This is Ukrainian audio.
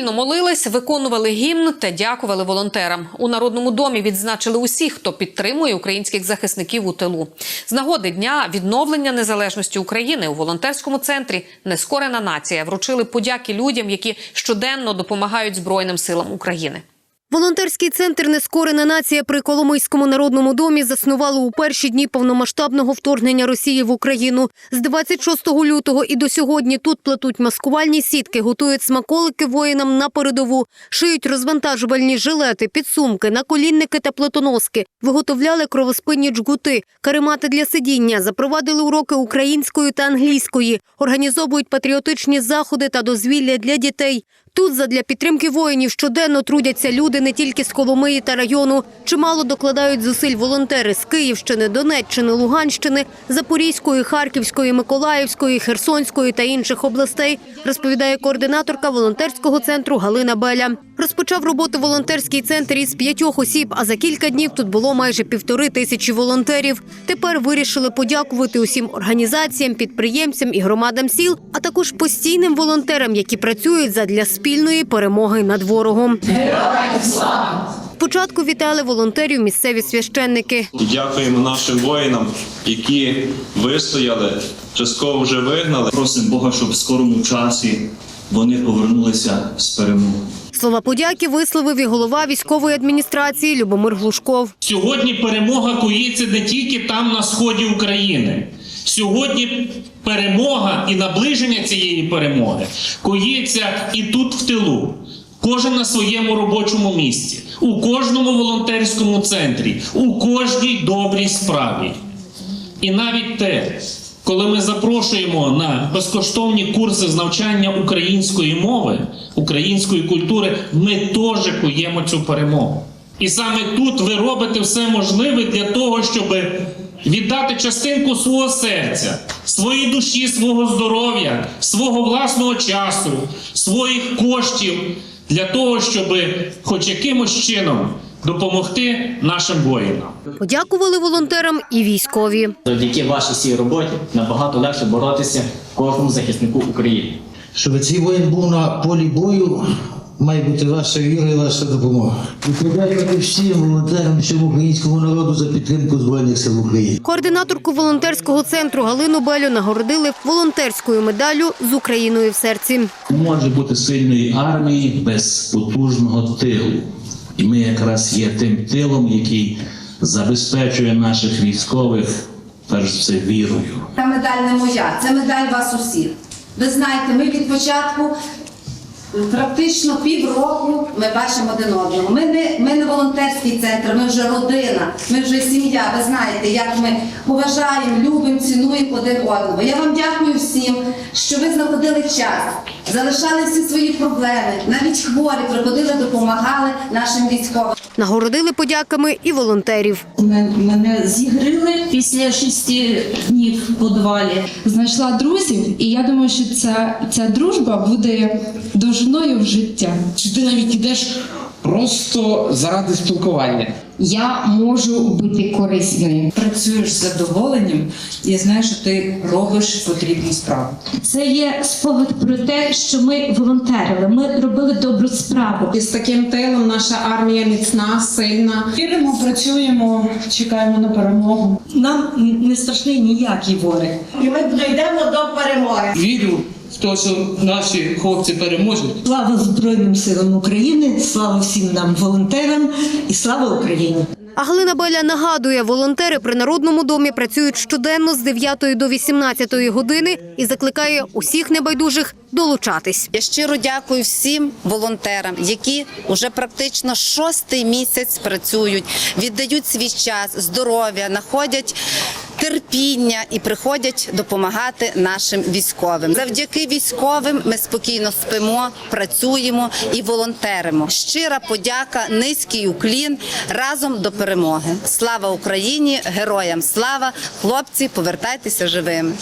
Спільно молились, виконували гімн та дякували волонтерам. У народному домі відзначили усіх, хто підтримує українських захисників у тилу. З нагоди дня відновлення незалежності України у волонтерському центрі Нескорена нація вручили подяки людям, які щоденно допомагають Збройним силам України. Волонтерський центр Нескорена нація при Коломийському народному домі заснували у перші дні повномасштабного вторгнення Росії в Україну. З 26 лютого і до сьогодні тут плетуть маскувальні сітки, готують смаколики воїнам на передову, шиють розвантажувальні жилети, підсумки, наколінники та плетоноски, виготовляли кровоспинні джгути, каремати для сидіння, запровадили уроки української та англійської, організовують патріотичні заходи та дозвілля для дітей. Тут задля підтримки воїнів щоденно трудяться люди не тільки з Коломиї та району. Чимало докладають зусиль волонтери з Київщини, Донеччини, Луганщини, Запорізької, Харківської, Миколаївської, Херсонської та інших областей, розповідає координаторка волонтерського центру Галина Беля. Розпочав роботу волонтерський центр із п'ятьох осіб, а за кілька днів тут було майже півтори тисячі волонтерів. Тепер вирішили подякувати усім організаціям, підприємцям і громадам сіл, а також постійним волонтерам, які працюють задля спільної перемоги над ворогом. Спочатку вітали волонтерів місцеві священники. Дякуємо нашим воїнам, які вистояли, частково вже вигнали. Просимо Бога, щоб в скорому часі вони повернулися з перемогою. Слова подяки висловив і голова військової адміністрації Любомир Глушков. Сьогодні перемога коїться не тільки там на сході України. Сьогодні перемога і наближення цієї перемоги коїться і тут в тилу. Кожен на своєму робочому місці, у кожному волонтерському центрі, у кожній добрій справі. І навіть те, коли ми запрошуємо на безкоштовні курси з навчання української мови, української культури, ми теж куємо цю перемогу. І саме тут ви робите все можливе для того, щоб віддати частинку свого серця, своєї душі, свого здоров'я, свого власного часу, своїх коштів для того, щоб хоч якимось чином допомогти нашим воїнам. Подякували волонтерам і військові. Завдяки вашій цій роботі набагато легше боротися кожному захиснику України. Щоб цей воїн був на полі бою, має бути ваша віра і ваша допомога. І подякувати всім волонтерам, всьому українському народу за підтримку Збройних сил України. Координаторку волонтерського центру Галину Белю нагородили волонтерською медаллю з Україною в серці. Не може бути сильної армії без потужного тилу. І ми якраз є тим тилом, який забезпечує наших військових, перш за все, вірою. Та медаль не моя, це медаль вас усіх. Ви знаєте, ми від початку практично півроку ми бачимо один одного. Ми не, ми не волонтерський центр, ми вже родина, ми вже сім'я. Ви знаєте, як ми поважаємо, любимо, цінуємо один одного. Я вам дякую всім, що ви знаходили час, залишали всі свої проблеми, навіть хворі приходили, допомагали нашим військовим. Нагородили подяками і волонтерів. Мене зігрили після шести днів в подвалі. знайшла друзів, і я думаю, що ця, ця дружба буде довжиною в життя. Чи ти навіть ідеш просто заради спілкування? Я можу бути корисною. Працюєш з задоволенням і знаєш, що ти робиш потрібну справу. Це є спогад про те, що ми волонтерили. Ми робили добру справу. І з таким тилом наша армія міцна, сильна. Віримо, працюємо, чекаємо на перемогу. Нам не страшний ніякий ворог. І ми дійдемо до перемоги. Вірю в те, що наші хлопці переможуть. Слава Збройним силам України, слава всім нам волонтерам і слава Україні! А Галина Беля нагадує, волонтери при народному домі працюють щоденно з 9 до 18 години і закликає усіх небайдужих долучатись. Я щиро дякую всім волонтерам, які вже практично шостий місяць працюють, віддають свій час, здоров'я, знаходять терпіння і приходять допомагати нашим військовим. Завдяки військовим ми спокійно спимо, працюємо і волонтеримо. Щира подяка, низький уклін разом до перемоги. Слава Україні! Героям слава! Хлопці, повертайтеся живими!